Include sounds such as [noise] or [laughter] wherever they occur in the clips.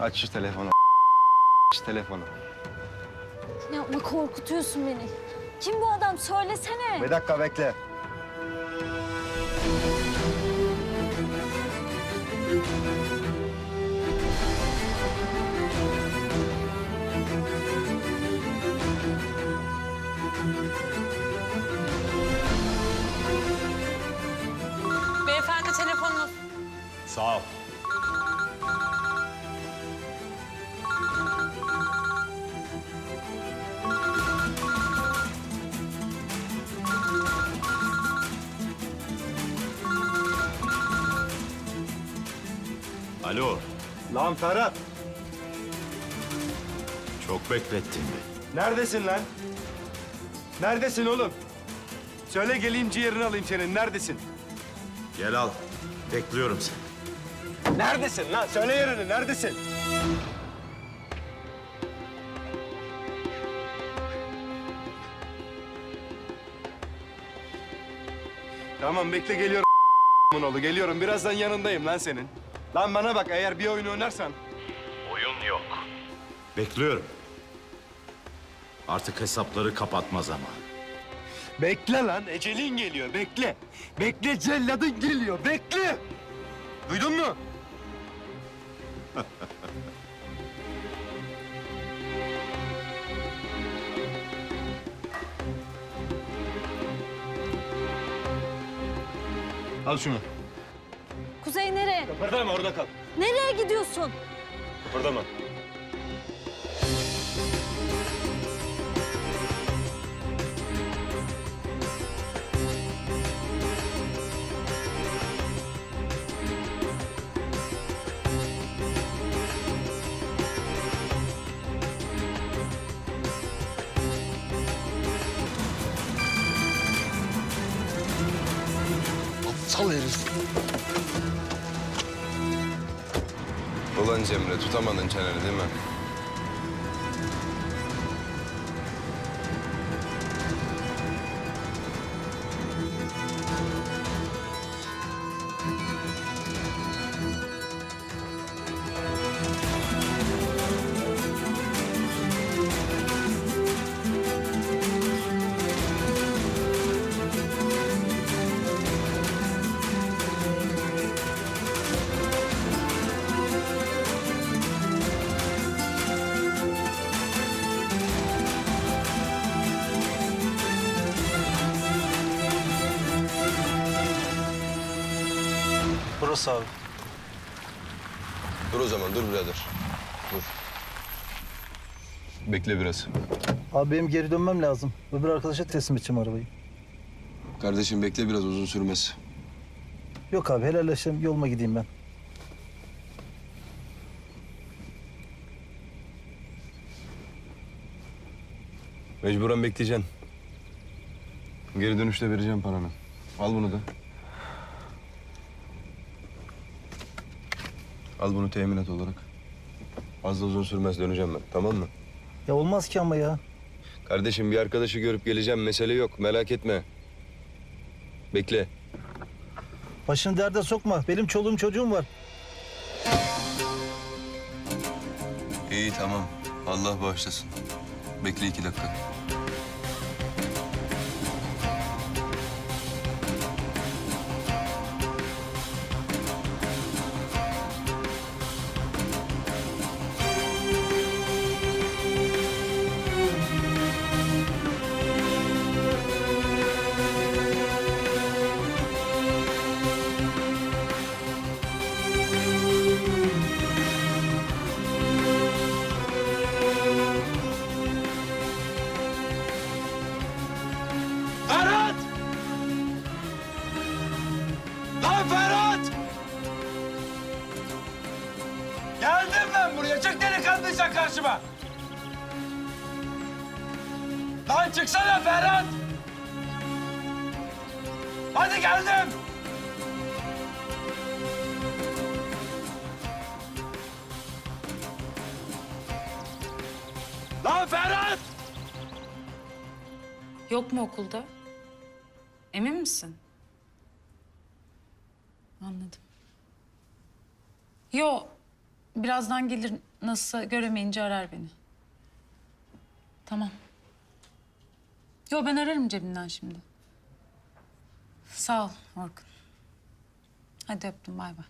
Aç şu telefonu. Aç telefonu. Yapma korkutuyorsun beni. Kim bu adam söylesene. Bir dakika bekle. Beyefendi telefonunuz. Sağ ol. Alo, Lan Ferhat. çok beklettin beni. Neredesin lan? Neredesin oğlum? Söyle geleyim ciğerini alayım senin. Neredesin? Gel al, bekliyorum seni. Neredesin lan? Söyle yerini. Neredesin? Tamam bekle geliyorum [laughs] oğlu. Geliyorum. Birazdan yanındayım lan senin. Lan bana bak eğer bir oyun oynarsan. Oyun yok. Bekliyorum. Artık hesapları kapatma zamanı. Bekle lan. Ecelin geliyor. Bekle. Bekle celladın geliyor. Bekle. Duydun mu? [laughs] Al şunu. Kıpırdama orada kal. Nereye gidiyorsun? Kıpırdama. Aptal herif. Ulan Cemre tutamadın çeneni değil mi? Burası abi. Dur o zaman dur birader. Dur. Bekle biraz. Abi benim geri dönmem lazım. Öbür arkadaşa teslim edeceğim arabayı. Kardeşim bekle biraz uzun sürmez. Yok abi helalleşelim yoluma gideyim ben. Mecburen bekleyeceksin. Geri dönüşte vereceğim paranı. Al bunu da. Al bunu teminat olarak. Az da uzun sürmez döneceğim ben. Tamam mı? Ya olmaz ki ama ya. Kardeşim bir arkadaşı görüp geleceğim. Mesele yok. Merak etme. Bekle. Başını derde sokma. Benim çoluğum çocuğum var. İyi tamam. Allah bağışlasın. Bekle iki dakika. Çık delikanlıysan karşıma. Lan çıksana Ferhat! Hadi geldim. Lan Ferhat! Yok mu okulda? Emin misin? Anladım. Yo, Birazdan gelir nasılsa göremeyince arar beni. Tamam. Yo ben ararım cebinden şimdi. Sağ ol Orkun. Hadi öptüm bay bay.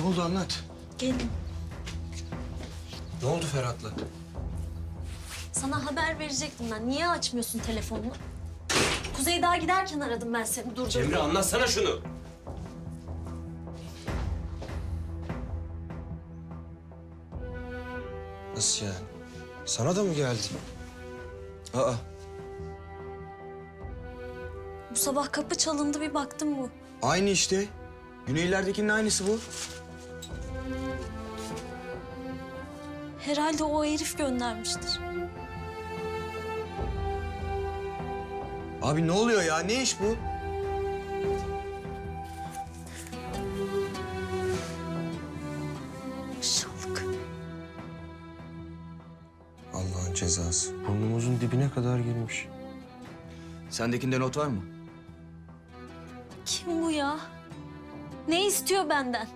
Ne oldu anlat. Gelin. Ne oldu Ferhat'la? Sana haber verecektim ben. Niye açmıyorsun telefonunu? Kuzey daha giderken aradım ben seni durdurdum. Cemre anlatsana şunu. Nasıl yani? Sana da mı geldi? Aa, Bu sabah kapı çalındı bir baktım bu. aynı işte. Güneylerdekinin aynısı bu. Herhalde o herif göndermiştir. Abi ne oluyor ya? Ne iş bu? Şallık. Allah'ın cezası. Burnumuzun dibine kadar girmiş. Sendekinde not var mı? Kim bu ya? Ne istiyor benden?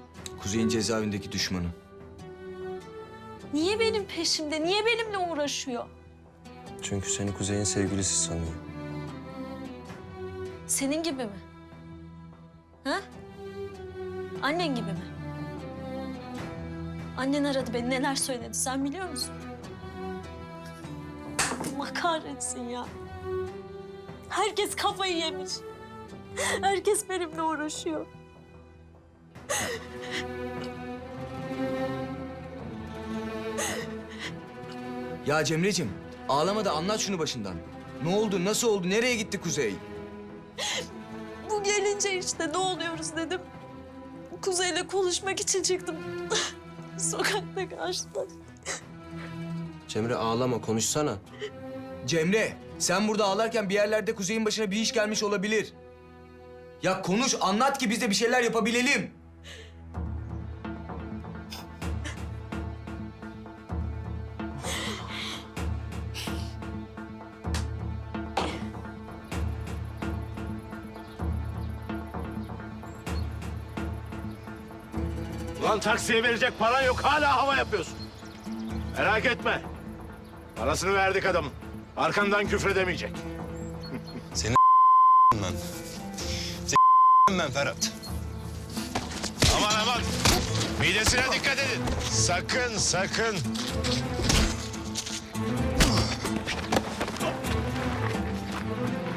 Kuzey'in cezaevindeki düşmanı. Niye benim peşimde? Niye benimle uğraşıyor? Çünkü seni Kuzey'in sevgilisi sanıyor. Senin gibi mi? Ha? Annen gibi mi? Annen aradı beni neler söyledi sen biliyor musun? Allah kahretsin ya. Herkes kafayı yemiş. Herkes benimle uğraşıyor. Ya Cemre'cim ağlama da anlat şunu başından. Ne oldu, nasıl oldu, nereye gitti Kuzey? [laughs] Bu gelince işte ne oluyoruz dedim. Kuzey'le konuşmak için çıktım. [laughs] Sokakta karşılaştık. Cemre ağlama konuşsana. Cemre, sen burada ağlarken bir yerlerde Kuzey'in başına bir iş gelmiş olabilir. Ya konuş, anlat ki biz de bir şeyler yapabilelim. Ulan taksiye verecek paran yok hala hava yapıyorsun. Merak etme. Parasını verdik adamın. Arkandan küfredemeyecek. [laughs] Lan. ben Ferhat. Aman aman. Midesine dikkat edin. Sakın sakın.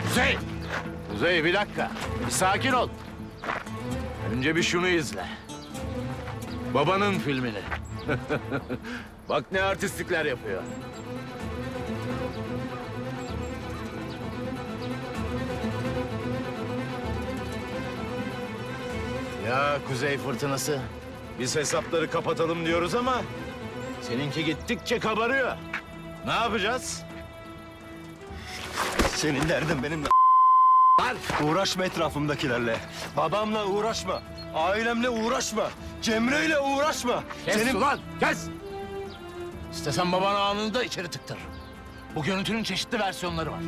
Kuzey. Kuzey bir dakika. Bir sakin ol. Önce bir şunu izle. Babanın filmini. [laughs] Bak ne artistlikler yapıyor. Ya Kuzey Fırtınası. Biz hesapları kapatalım diyoruz ama... ...seninki gittikçe kabarıyor. Ne yapacağız? Senin derdin benimle. Lan! Uğraşma etrafımdakilerle. Babamla uğraşma. Ailemle uğraşma. Cemre'yle uğraşma. Kes Senin... ulan, kes! İstesen babanı anında içeri tıktır. Bu görüntünün çeşitli versiyonları var.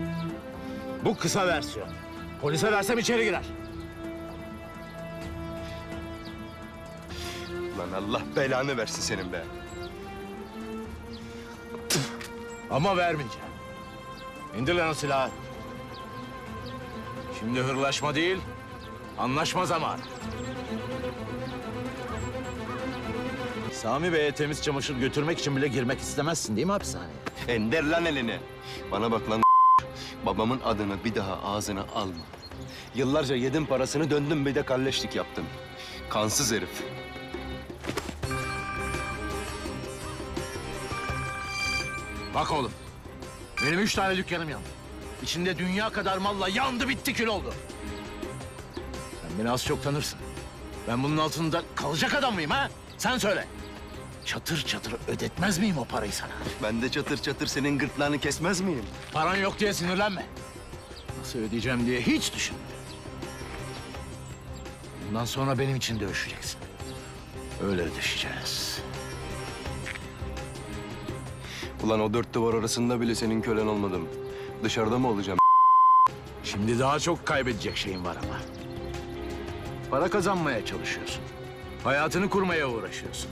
Bu kısa versiyon. Polise versem içeri girer. Lan Allah belanı versin senin be. Ama vermeyeceğim. İndir lan o silahı. Şimdi hırlaşma değil, anlaşma zamanı. Sami Bey'e temiz çamaşır götürmek için bile girmek istemezsin değil mi hapishaneye? Ender lan elini. Bana bak lan Babamın adını bir daha ağzına alma. Yıllarca yedim parasını döndüm bir de kalleşlik yaptım. Kansız herif. Bak oğlum, benim üç tane dükkanım yandı. İçinde dünya kadar malla yandı bitti kül oldu. Beni az çok tanırsın. Ben bunun altında kalacak adam mıyım ha? Sen söyle. Çatır çatır ödetmez miyim o parayı sana? Ben de çatır çatır senin gırtlağını kesmez miyim? Paran yok diye sinirlenme. Nasıl ödeyeceğim diye hiç düşünme. Bundan sonra benim için dövüşeceksin. Öyle ödeşeceğiz. Ulan o dört duvar arasında bile senin kölen olmadım. Dışarıda mı olacağım? Şimdi daha çok kaybedecek şeyin var ama. Para kazanmaya çalışıyorsun. Hayatını kurmaya uğraşıyorsun.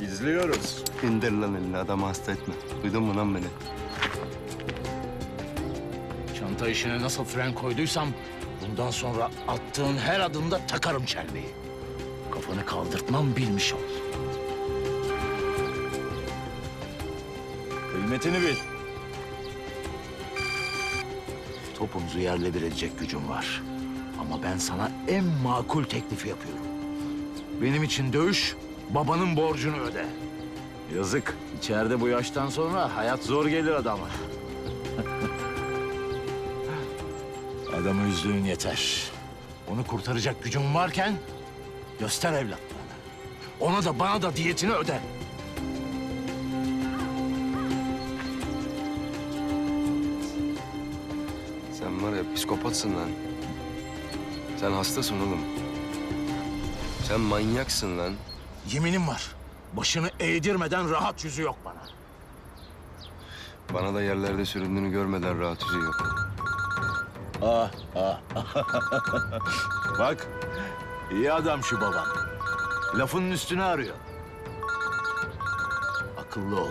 İzliyoruz. İndir lan elini adamı hasta etme. Duydun mu lan beni? Çanta işine nasıl fren koyduysam... ...bundan sonra attığın her adımda takarım çelmeyi. Kafanı kaldırtmam bilmiş ol. Kıymetini bil. Topunuzu yerle bir edecek gücüm var. Ama ben sana en makul teklifi yapıyorum. Benim için dövüş, babanın borcunu öde. Yazık. İçeride bu yaştan sonra hayat zor gelir adama. [laughs] Adamı üzdüğün yeter. Onu kurtaracak gücün varken göster evlatlığını. Ona da bana da diyetini öde. Sen var ya psikopatsın lan. Sen hastasın oğlum. Sen manyaksın lan. Yeminim var. Başını eğdirmeden rahat yüzü yok bana. Bana da yerlerde süründüğünü görmeden rahat yüzü yok. Ah, ah. [laughs] Bak, iyi adam şu baban. Lafının üstüne arıyor. Akıllı ol.